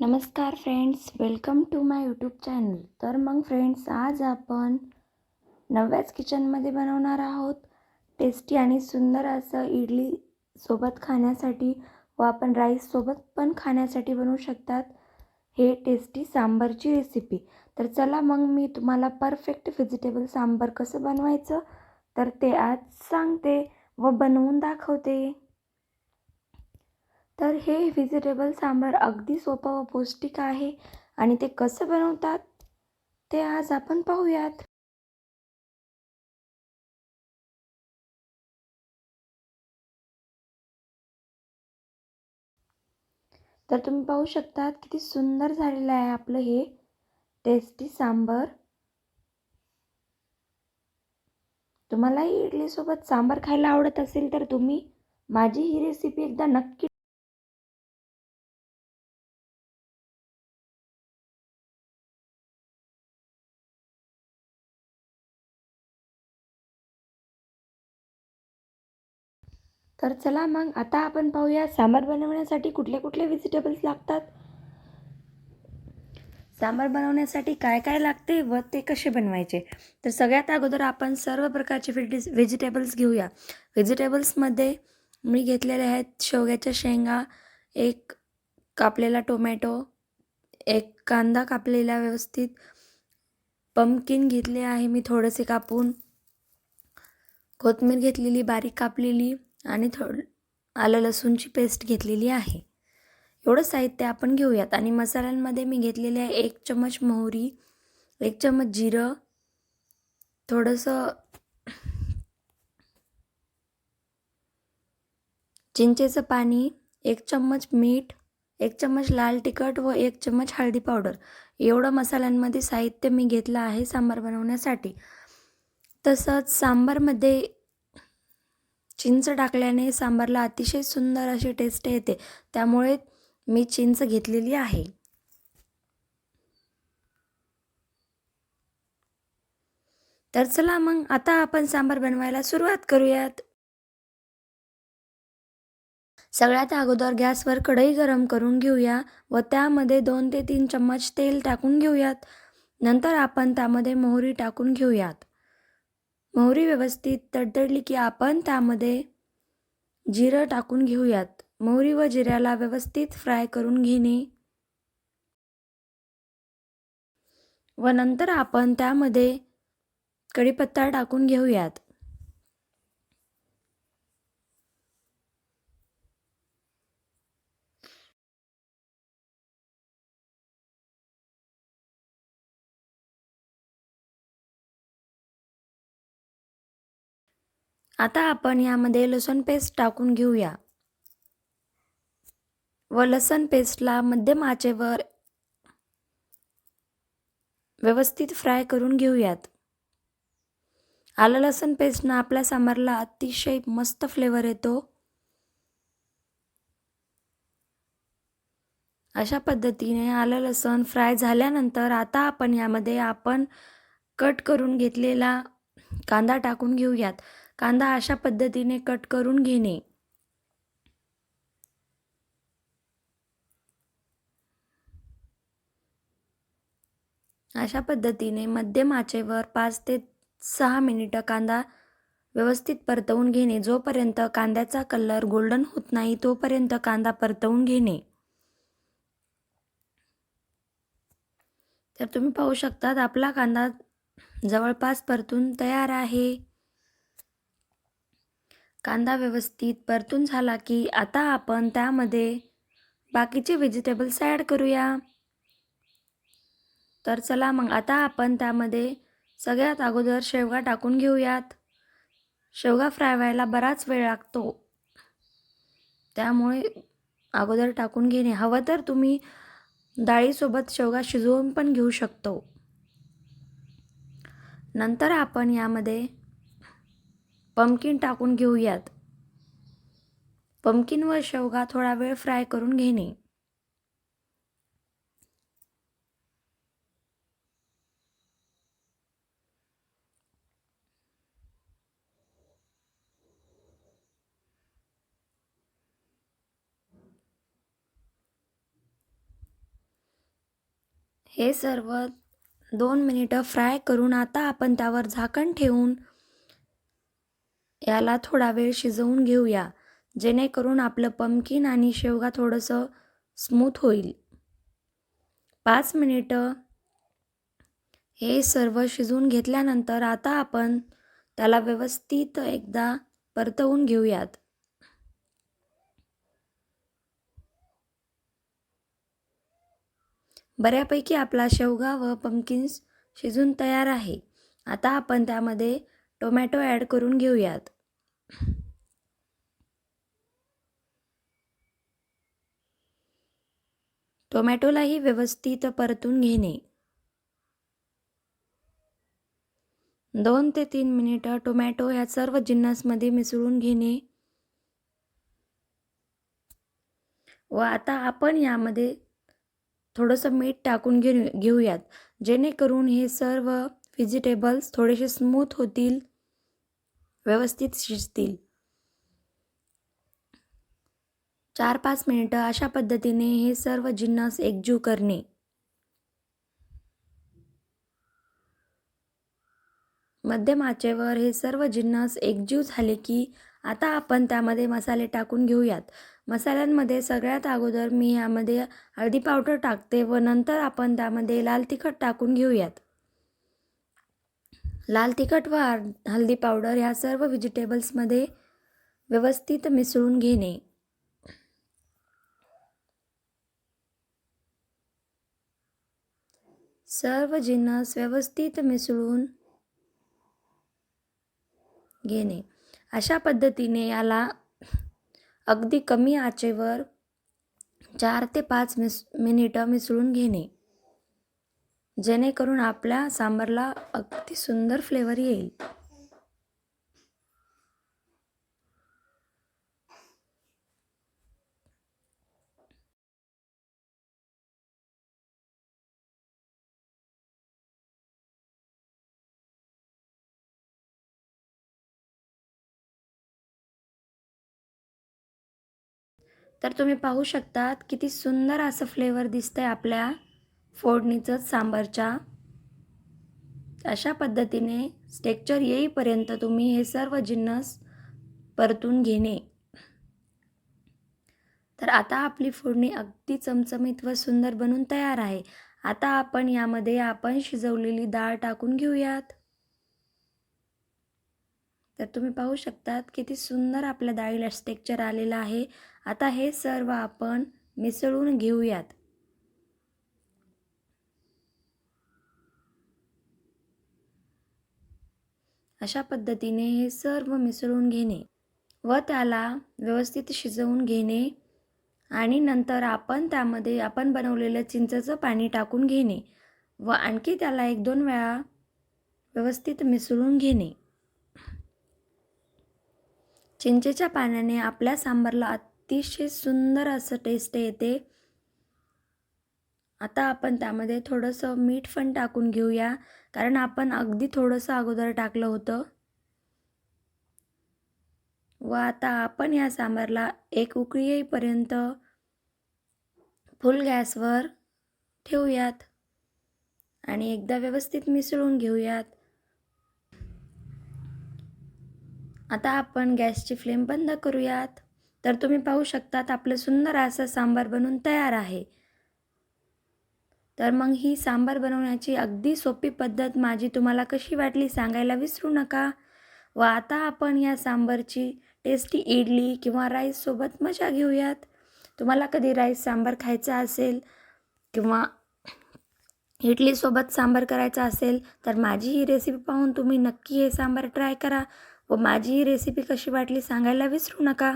नमस्कार friends welcome to my YouTube channel तर मग फ्रेंड्स आज आपण नव्याच किचनमध्ये बनवणार आहोत. टेस्टी आणि सुंदर असं इडली सोबत खाण्यासाठी व आपण राईससोबत पण खाण्यासाठी बनवू शकतात. हे टेस्टी सांबारची रेसिपी तर चला मग मी तुम्हाला परफेक्ट व्हेजिटेबल सांबार कसं बनवायचं तर ते आज सांगते व बनवून दाखवते. तर हे व्हेजिटेबल सांबार अगदी सोपं व पौष्टिक आहे. आणि ते कसं बनवतात ते आज आपण पाहूयात. तर तुम्ही पाहू शकता किती सुंदर झालेलं आहे आपलं हे टेस्टी सांबर. तुम्हालाही इडलीसोबत सांबार खायला आवडत असेल तर तुम्ही माझी ही रेसिपी एकदा नक्की तर चला मग आता आपण पाहूया सांबार बनवण्यासाठी कुठले कुठले व्हेजिटेबल्स लागतात. सांबार बनवण्यासाठी काय काय लागते व ते कसे बनवायचे. तर सगळ्यात अगोदर आपण सर्व प्रकारचे व्हेजिस व्हेजिटेबल्स घेऊया. व्हेजिटेबल्समध्ये मी घेतलेले आहेत शेवग्याच्या शेंगा एक कापलेला टोमॅटो एक कांदा कापलेला व्यवस्थित. पम्पकिन घेतले आहे मी थोडेसे कापून. कोथमीर घेतलेली बारीक कापलेली. आणि थोड आलं लसूणची पेस्ट घेतलेली आहे. एवढं साहित्य आपण घेऊयात. आणि मसाल्यांमध्ये मी घेतलेले आहे एक चम्मच मोहरी एक चम्मच जिरं थोडंसं चिंचेचं पाणी एक चम्मच मीठ एक चम्मच लाल तिखट व एक चम्मच हळदी पावडर. एवढं मसाल्यांमध्ये साहित्य मी घेतलं आहे सांबार बनवण्यासाठी. तसंच सांबारमध्ये चिंच टाकल्याने सांबारला अतिशय सुंदर अशी टेस्ट येते. त्यामुळे मी चिंच घेतलेली आहे. तर चला मग आता आपण सांबार बनवायला सुरुवात करूयात. सगळ्यात अगोदर गॅसवर कढई गरम करून घेऊया व त्यामध्ये दोन ते तीन चम्मच तेल टाकून घेऊयात. नंतर आपण त्यामध्ये मोहरी टाकून घेऊयात. मोहरी व्यवस्थित तडतडली की आपण त्यामध्ये जिरं टाकून घेऊयात. मोहरी व जिऱ्याला व्यवस्थित फ्राय करून घेणे. व नंतर आपण त्यामध्ये कढीपत्ता टाकून घेऊयात. आता आपण यामध्ये लसूण पेस्ट टाकून घेऊया. व लसण पेस्टला मध्यम आचेवर व्यवस्थित फ्राय करून घेऊयात. आलं लसण पेस्टनं आपल्या सांबारला अतिशय मस्त फ्लेवर येतो. अशा पद्धतीने आलं लसण फ्राय झाल्यानंतर आता आपण यामध्ये आपण कट करून घेतलेला कांदा टाकून घेऊयात. कांदा अशा पद्धतीने कट करून घेणे. अशा पद्धतीने मध्यम आचेवर पाच ते सहा मिनिटं कांदा व्यवस्थित परतवून घेणे. जोपर्यंत कांद्याचा कलर गोल्डन होत नाही तोपर्यंत कांदा परतवून घेणे. तर तुम्ही पाहू शकतात आपला कांदा जवळपास परतून तयार आहे. कांदा व्यवस्थित परतून झाला की आता आपण त्यामध्ये बाकीचे व्हेजिटेबल्स ॲड करूया. तर चला मग आता आपण त्यामध्ये सगळ्यात अगोदर शेवगा टाकून घेऊयात. शेवगा फ्राय व्हायला बराच वेळ लागतो. त्यामुळे अगोदर टाकून घेणे. हवं तर तुम्ही डाळीसोबत शेवगा शिजवून पण घेऊ शकतो. नंतर आपण यामध्ये पमकिन टाकून घेऊयात. पमकिन व शेवगा थोडा वेळ फ्राय करून घेणे. हे सर्व दोन मिनिटं फ्राय करून आता आपण त्यावर झाकण ठेवून याला थोडा वेळ शिजवून घेऊया जेणेकरून आपलं पंकीन आणि शेवगा थोडंसं स्मूथ होईल. पाच मिनिटं. हे सर्व शिजवून घेतल्यानंतर आता आपण त्याला व्यवस्थित एकदा परतवून घेऊयात. बऱ्यापैकी आपला शेवगा व पंकिन्स शिजून तयार आहे. आता आपण त्यामध्ये टोमॅटो ॲड करून घेऊयात. टोमॅटोलाही व्यवस्थित परतून घेणे. दोन ते तीन मिनिटं टोमॅटो ह्या सर्व जिन्नसमध्ये मिसळून घेणे. व आता आपण यामध्ये थोडंसं मीठ टाकून घेऊ घेऊयात. जेणेकरून हे सर्व व्हेजिटेबल्स थोडेसे स्मूथ होतील. व्यवस्थित शिजतील. चार पाच मिनिटं अशा पद्धतीने हे सर्व जिन्नस एकजीव करणे. मध्यमाचेवर हे सर्व जिन्नस एकजीव झाले की आता आपण त्यामध्ये मसाले टाकून घेऊयात. मसाल्यांमध्ये सगळ्यात अगोदर मी यामध्ये हळदी पावडर टाकते व नंतर आपण त्यामध्ये लाल तिखट टाकून घेऊयात. लाल तिखट व हल्दी पावडर ह्या सर्व व्हेजिटेबल्समध्ये व्यवस्थित मिसळून घेणे. सर्व जिन्नस व्यवस्थित मिसळून घेणे. अशा पद्धतीने याला अगदी कमी आचेवर चार ते पाच मिस मिनिटं मिसळून घेणे. जेणेकरून आपल्या सांबारला अगदी सुंदर फ्लेवर येईल. तर तुम्ही पाहू शकतात किती सुंदर असं फ्लेवर दिसतंय आपल्या फोडणीचं सांबारच्या. अशा पद्धतीने स्टेक्चर येईपर्यंत तुम्ही हे सर्व जिन्नस परतून घेणे. तर आता आपली फोडणी अगदी चमचमीत व सुंदर बनून तयार आहे. आता आपण यामध्ये आपण शिजवलेली डाळ टाकून घेऊयात. तर तुम्ही पाहू शकतात किती सुंदर आपल्या डाळीला स्टेक्चर आलेलं आहे. आता हे सर्व आपण मिसळून घेऊयात. अशा पद्धतीने हे सर्व मिसळून घेणे व त्याला व्यवस्थित शिजवून घेणे आणि नंतर आपण त्यामध्ये आपण बनवलेलं चिंचेचं पाणी टाकून घेणे व आणखी त्याला एक दोन वेळा व्यवस्थित मिसळून घेणे. चिंचेच्या पाण्याने आपल्या सांबारला अतिशय सुंदर असं टेस्ट येते. आता आपण त्यामध्ये थोडंसं मीठ पण टाकून घेऊया कारण आपण अगदी थोडंसं अगोदर टाकलं होतं. व आता आपण या सांबारला एक उकळी येईपर्यंत फुल गॅसवर ठेवूयात आणि एकदा व्यवस्थित मिसळून घेऊयात. आता आपण गॅसची फ्लेम बंद करूयात. तर तुम्ही पाहू शकतात आपलं सुंदर असं सांबार बनून तयार आहे. तर मग ही सांबार बनवण्याची अगदी सोपी पद्धत माझी तुम्हाला कशी वाटली सांगायला विसरू नका. व आता आपण या सांबारची टेस्टी इडली किंवा राईससोबत मजा घेऊयात. तुम्हाला कधी राईस सांबार खायचा असेल किंवा इडलीसोबत सांबार करायचा असेल तर माझी ही रेसिपी पाहून तुम्ही नक्की हे सांबार ट्राय करा. व माझी ही रेसिपी कशी वाटली सांगायला विसरू नका.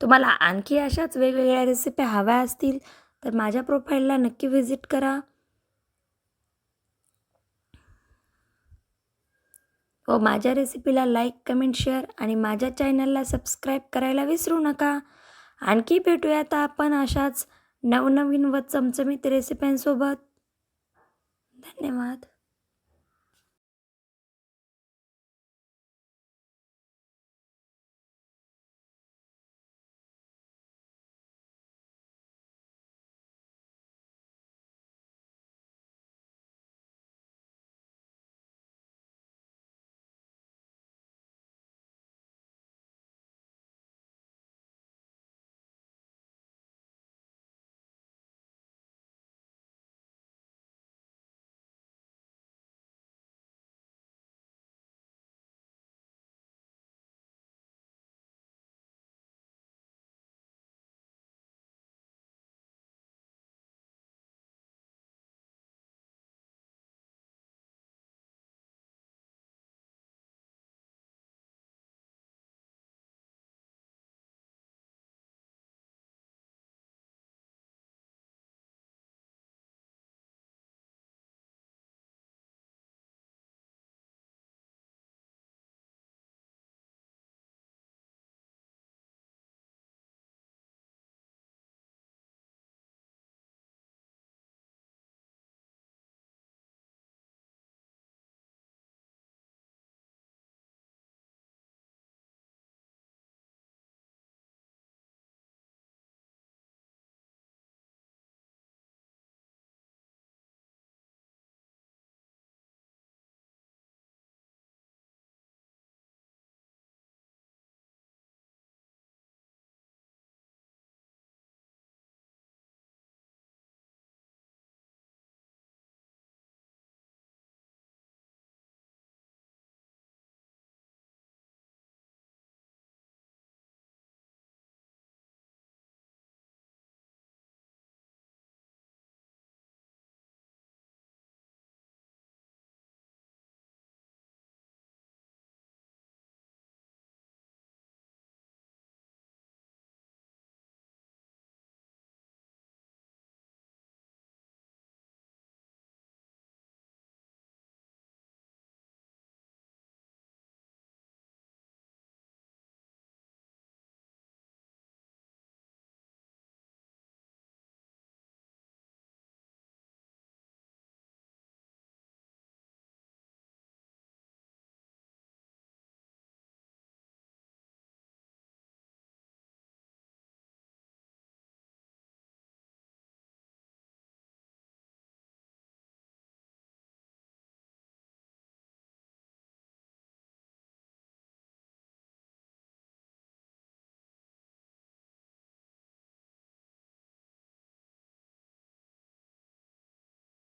तुम्हाला आणखी अशाच वेगवेगळ्या रेसिपी हव्या असतील तर माझ्या प्रोफाईलला नक्की व्हिजिट करा. व माझ्या रेसिपीला लाईक कमेंट शेअर आणि माझ्या चॅनलला सबस्क्राईब करायला विसरू नका. आणखी भेटूयात आपण अशाच नवनवीन व चमचमीत रेसिप्यांसोबत धन्यवाद.